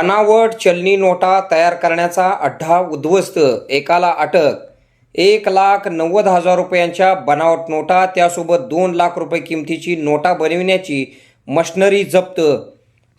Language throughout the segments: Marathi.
बनावट चलनी नोटा तयार करण्याचा अड्डा उद्ध्वस्त एकाला अटक. एक लाख नव्वद हजार रुपयांच्या बनावट नोटा त्यासोबत दोन लाख रुपये किमतीची नोटा बनविण्याची मशनरी जप्त.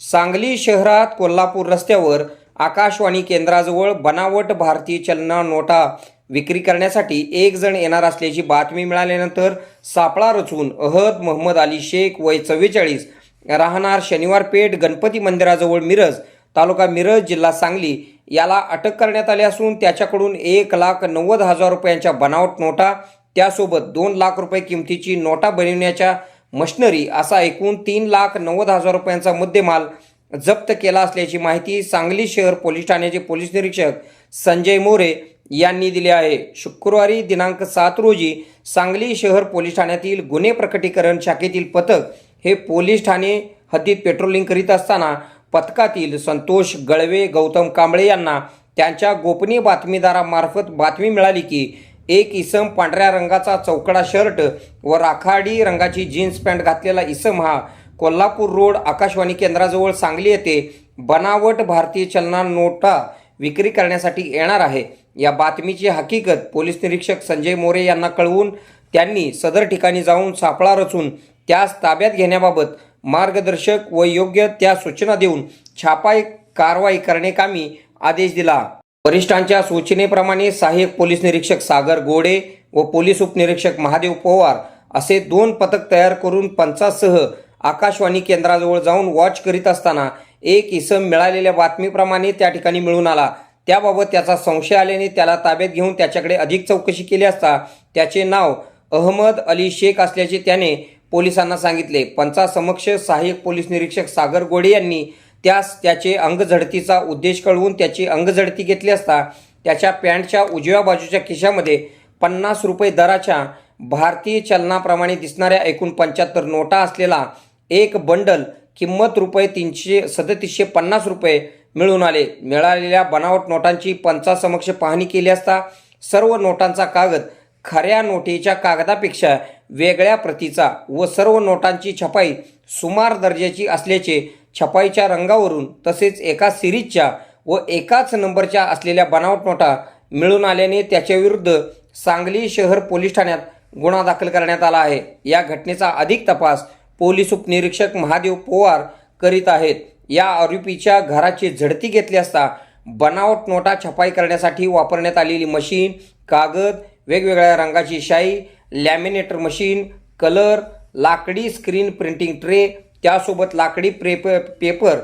सांगली शहरात कोल्हापूर रस्त्यावर आकाशवाणी केंद्राजवळ बनावट भारतीय चलना नोटा विक्री करण्यासाठी एक जण येणार असल्याची बातमी मिळाल्यानंतर सापळा रचून अहद मोहम्मद अली शेख वय चव्वेचाळीस राहणार शनिवार पेठ गणपती मंदिराजवळ मिरज तालुका मिरज जिल्हा सांगली याला अटक करण्यात आली असून त्याच्याकडून एक लाख नव्वद हजार रुपयांच्या बनावट नोटा त्यासोबत दोन लाख रुपये किमतीची नोटा बनविण्याच्या मशनरी असा एकूण तीन लाख नव्वद हजार रुपयांचा मुद्देमाल जप्त केला असल्याची माहिती सांगली शहर पोलीस ठाण्याचे पोलीस निरीक्षक संजय मोरे यांनी दिली आहे. शुक्रवारी दिनांक सात रोजी सांगली शहर पोलीस ठाण्यातील गुन्हे प्रकटीकरण शाखेतील पथक हे पोलीस ठाणे हद्दीत पेट्रोलिंग करीत असताना पथकातील संतोष गळवे गौतम कांबळे यांना त्यांच्या गोपनीय बातमीदारामार्फत बातमी मिळाली की एक इसम पांढऱ्या रंगाचा चौकडा शर्ट व राखाडी रंगाची जीन्स पॅन्ट घातलेला इसम हा कोल्हापूर रोड आकाशवाणी केंद्राजवळ सांगली येथे बनावट भारतीय चलना नोटा विक्री करण्यासाठी येणार आहे. या बातमीची हकीकत पोलीस निरीक्षक संजय मोरे यांना कळवून त्यांनी सदर ठिकाणी जाऊन सापळा रचून त्यास ताब्यात घेण्याबाबत मार्गदर्शक व योग्य त्या सूचना देऊन छापाई कारवाई करण्याकामी आदेश दिला. वरिष्ठांच्या सूचनेप्रमाणे सहाय्यक पोलीस निरीक्षक सागर गोडे व पोलीस उपनिरीक्षक महादेव पवार असे दोन पथक तयार करून पंचासह आकाशवाणी केंद्राजवळ जाऊन वॉच करीत असताना एक इसम मिळालेल्या बातमीप्रमाणे त्या ठिकाणी मिळून आला. त्याबाबत त्याचा संशय आल्याने त्याला ताब्यात घेऊन त्याच्याकडे अधिक चौकशी केली असता त्याचे नाव अहमद अली शेख असल्याचे त्याने पोलिसांना सांगितले. पंचासमक्ष सहाय्यक पोलीस निरीक्षक सागर गोडे यांनी त्यास त्याचे अंगझडतीचा उद्देश कळवून त्याची अंगझडती घेतली असता त्याच्या पॅन्टच्या उजव्या बाजूच्या खिशामध्ये पन्नास रुपये दराच्या भारतीय चलनाप्रमाणे दिसणाऱ्या एकूण पंच्याहत्तर नोटा असलेला एक बंडल किंमत रुपये तीनशे सदतीसशे पन्नास रुपये मिळून आले. मिळालेल्या बनावट नोटांची पंचासमक्ष पाहणी केली असता सर्व नोटांचा कागद खऱ्या नोटीच्या कागदापेक्षा वेगळ्या प्रतीचा व सर्व नोटांची छपाई सुमार दर्जाची असल्याचे छपाईच्या रंगावरून तसेच एका सिरीजच्या व एकाच नंबरच्या असलेल्या बनावट नोटा मिळून आल्याने त्याच्याविरुद्ध सांगली शहर पोलीस ठाण्यात गुन्हा दाखल करण्यात आला आहे. या घटनेचा अधिक तपास पोलीस उपनिरीक्षक महादेव पोवार करीत आहेत. या आरोपीच्या घराची झडती घेतली असता बनावट नोटा छपाई करण्यासाठी वापरण्यात आलेली मशीन कागद वेगवेगळ्या रंगाची शाई लॅमिनेटर मशीन कलर लाकडी स्क्रीन प्रिंटिंग ट्रे त्यासोबत लाकडी प्रेप पेपर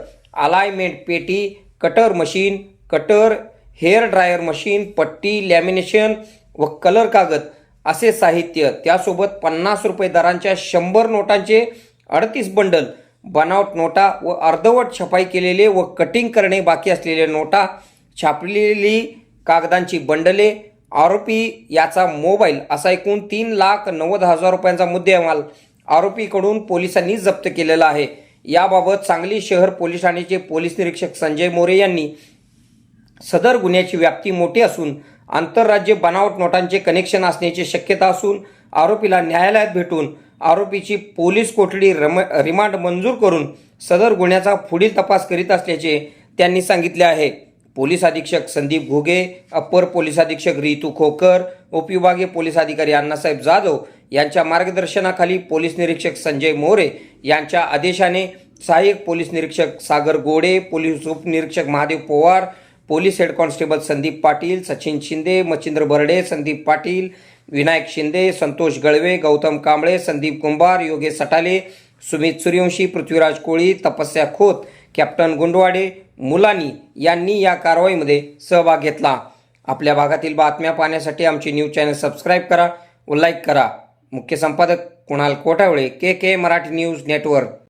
अलायमेंट पेटी cutter machine cutter hair dryer machine पट्टी लॅमिनेशन व कलर कागद असे साहित्य. त्यासोबत पन्नास रुपये दरांच्या शंभर नोटांचे अडतीस बंडल बनावट नोटा व अर्धवट छपाई केलेले व कटिंग करणे बाकी असलेले नोटा छापलेली कागदांची बंडले आरोपी याचा मोबाईल असा एकूण तीन लाख नव्वद हजार रुपयांचा मुद्देमाल आरोपीकडून पोलिसांनी जप्त केलेला आहे. याबाबत सांगली शहर पोलीस ठाण्याचे पोलीस निरीक्षक संजय मोरे यांनी सदर गुन्ह्याची व्याप्ती मोठी असून आंतरराज्य बनावट नोटांचे कनेक्शन असण्याची शक्यता असून आरोपीला न्यायालयात भेटून आरोपीची पोलीस कोठडी रम रिमांड मंजूर करून सदर गुन्ह्याचा पुढील तपास करीत असल्याचे त्यांनी सांगितले आहे. पोलीस अधीक्षक संदीप घुगे अप्पर पोलीस अधीक्षक रितू खोकर उपविभागीय पोलीस अधिकारी अण्णासाहेब जाधव यांच्या मार्गदर्शनाखाली पोलीस निरीक्षक संजय मोरे यांच्या आदेशाने सहाय्यक पोलीस निरीक्षक सागर गोडे पोलीस उपनिरीक्षक Mahadev Powar police head constable Sandeep Patil Sachin Shinde Machhindra Barde Sandeep Patil Vinayak Shinde Santosh Galve Gautam Kamble Sandeep Kumbhar Yogesh Satale Sumit Suryavanshi Prithviraj Koli Tapasya Khot captain Gundwade मुलानी यांनी या कारवाईमध्ये सहभाग घेतला. आपल्या भागातील बातम्या पाहण्यासाठी आमचे न्यूज चॅनल सबस्क्राईब करा व लाईक करा. मुख्य संपादक Kunal Kotawale K K Marathi news network.